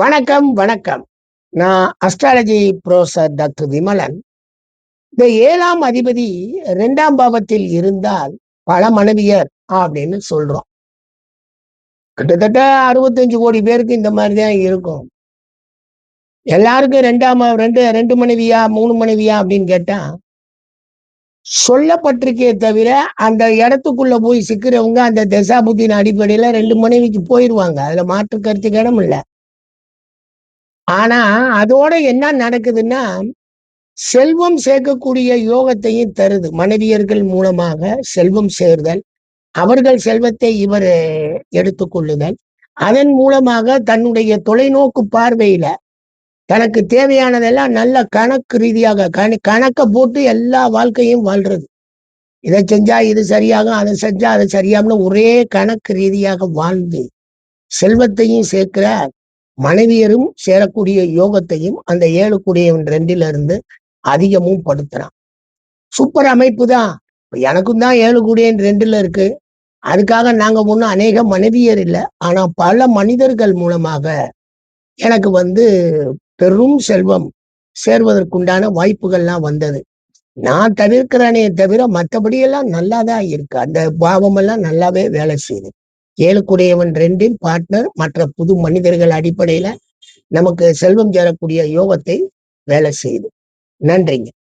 வணக்கம் வணக்கம். நான் அஸ்ட்ராலஜி ப்ரொஃபசர் டாக்டர் விமலன். இந்த ஏழாம் அதிபதி ரெண்டாம் பாவத்தில் இருந்தால் பல மனைவியர் அப்படின்னு சொல்றோம். கிட்டத்தட்ட அறுபத்தஞ்சு கோடி பேருக்கு இந்த மாதிரி தான் இருக்கும். எல்லாருக்கும் ரெண்டாம் ரெண்டு ரெண்டு மனைவியா மூணு மனைவியா அப்படின்னு கேட்டா சொல்லப்பட்டிருக்கே தவிர அந்த இடத்துக்குள்ள போய் சிக்கிறவங்க அந்த தசாபுத்தின் அடிப்படையில ரெண்டு மனைவிக்கு போயிடுவாங்க அதுல மாற்று கருத்துக்கு இடம் இல்லை ஆனா அதோட என்ன நடக்குதுன்னா செல்வம் சேர்க்கக்கூடிய யோகத்தையும் தருது. மனைவியர்கள் மூலமாக செல்வம் சேர்தல் அவர்கள் செல்வத்தை இவர் எடுத்துக்கொள்ளுதல் அதன் மூலமாக தன்னுடைய தொலைநோக்கு பார்வையில தனக்கு தேவையானதெல்லாம் நல்ல கணக்கு ரீதியாக கண கணக்கை போட்டு எல்லா வாழ்க்கையும் வாழ்றது. இதை செஞ்சா இது சரியாகும் அதை செஞ்சா அது சரியாகும்னு ஒரே கணக்கு ரீதியாக வாழ்ந்து செல்வத்தையும் சேர்க்கிற மனைவியரும் சேரக்கூடிய யோகத்தையும் அந்த ஏழு கூடியவன் ரெண்டில இருந்து அதிகமும் படுத்துறான். சூப்பர் அமைப்பு தான். எனக்கும் தான் ஏழு கூடியன் ரெண்டுல இருக்கு. அதுக்காக நாங்க ஒன்றும் அநேக மனைவியர் இல்லை. ஆனா பல மனிதர்கள் மூலமாக எனக்கு வந்து பெரும் செல்வம் சேர்வதற்குண்டான வாய்ப்புகள்லாம் வந்தது. நான் தவிர்க்கிறேனே தவிர மற்றபடியெல்லாம் நல்லா தான் இருக்கு. அந்த பாவம் எல்லாம் நல்லாவே வேலை செய்யுது. ஏழுக்குடையவன் ரெண்டின் பார்ட்னர் மற்ற புது மனிதர்கள் அடிப்படையில நமக்கு செல்வம் சேரக்கூடிய யோகத்தை வேலை செய்யுது. நன்றிங்க.